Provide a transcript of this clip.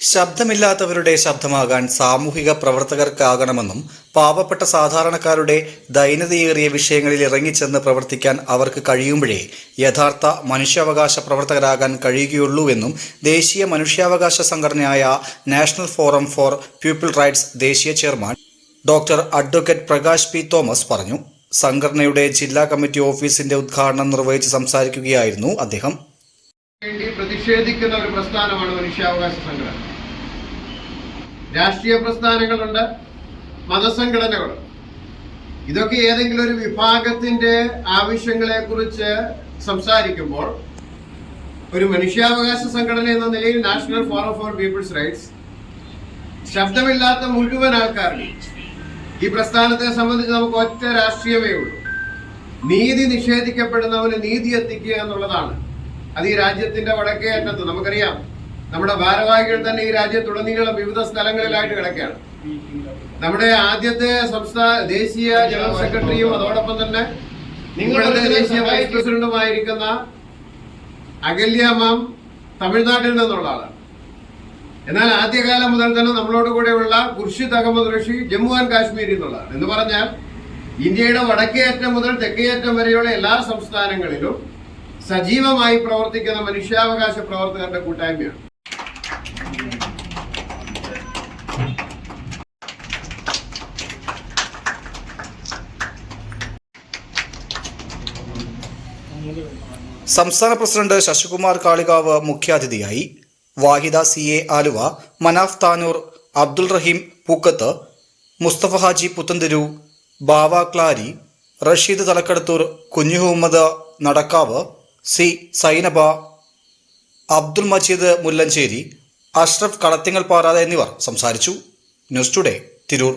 ശബ്ദമില്ലാത്തവരുടെ ശബ്ദമാകാൻ സാമൂഹിക പ്രവർത്തകർക്കാകണമെന്നും പാവപ്പെട്ട സാധാരണക്കാരുടെ ദൈനതയേറിയ വിഷയങ്ങളിൽ ഇറങ്ങിച്ചെന്ന് പ്രവർത്തിക്കാൻ അവർക്ക് കഴിയുമ്പോഴേ യഥാർത്ഥ മനുഷ്യാവകാശ പ്രവർത്തകരാകാൻ കഴിയുകയുള്ളൂവെന്നും ദേശീയ മനുഷ്യാവകാശ സംഘടനയായ National Forum for People Rights ദേശീയ chairman doctor advocate Prakash P Thomas പറഞ്ഞു. സംഘടനയുടെ ജില്ലാ കമ്മിറ്റി ഓഫീസിന്റെ ഉദ്ഘാടനം നിർവഹിച്ച് സംസാരിക്കുകയായിരുന്നു അദ്ദേഹം. വേണ്ടി പ്രതിഷേധിക്കുന്ന ഒരു പ്രസ്ഥാനമാണ് മനുഷ്യാവകാശ സംഘടന. രാഷ്ട്രീയ പ്രസ്ഥാനങ്ങളുണ്ട് മതസംഘടനകളുണ്ട് ഇതൊക്കെ ഏതെങ്കിലും ഒരു വിഭാഗത്തിന്റെ ആവശ്യങ്ങളെ കുറിച്ച് സംസാരിക്കുമ്പോൾ ഒരു മനുഷ്യാവകാശ സംഘടന എന്ന നിലയിൽ National Forum for People's Rights ശബ്ദമില്ലാത്ത മുഴുവൻ ആൾക്കാരും ഈ പ്രസ്ഥാനത്തെ സംബന്ധിച്ച് നമുക്ക് ഒറ്റ രാഷ്ട്രീയമേ ഉള്ളൂ. നീതി നിഷേധിക്കപ്പെടുന്നവന് നീതി എത്തിക്കുക എന്നുള്ളതാണ് അത് ഈ രാജ്യത്തിന്റെ വടക്കേ അറ്റത്ത് നമുക്കറിയാം. നമ്മുടെ ഭാരവാഹികൾ തന്നെ ഈ രാജ്യത്തുടനീളം വിവിധ സ്ഥലങ്ങളിലായിട്ട് കിടക്കുകയാണ്. നമ്മുടെ ആദ്യത്തെ സംസ്ഥാന ദേശീയ ജനറൽ സെക്രട്ടറിയും അതോടൊപ്പം തന്നെ നിങ്ങളുടെ ദേശീയ വൈസ് പ്രസിഡന്റുമായിരിക്കുന്ന അകല്യ മാം തമിഴ്നാട്ടിൽ നിന്നുള്ള ആളാണ്. എന്നാൽ ആദ്യകാലം മുതൽ തന്നെ നമ്മളോട് കൂടെയുള്ള ഖുർഷിദ് അഹമ്മദ് ഋഷി ജമ്മു ആൻഡ് കാശ്മീരിൽ നിന്നുള്ളതാണ്. എന്ന് പറഞ്ഞാൽ ഇന്ത്യയുടെ വടക്കേ അറ്റം മുതൽ തെക്കേ അറ്റം വരെയുള്ള എല്ലാ സംസ്ഥാനങ്ങളിലും സജീവമായി പ്രവർത്തിക്കുന്ന മനുഷ്യാവകാശ പ്രവർത്തകരുടെ കൂട്ടായ്മയാണ്. സംസ്ഥാന പ്രസിഡന്റ് ശശികുമാർ കാളികാവ് മുഖ്യാതിഥിയായി Vahida C A Aluva Manaf Tanur Abdul Rahim Pookkath Musthafa Haji Puthanthiru Bava Klari Rasheed Thalakkadathur Kunhahammed Nadakkavu C Sainaba Abdul Majeed Mullancheri Ashraf Kalathingal Parata എന്നിവർ സംസാരിച്ചു. News today Tirur.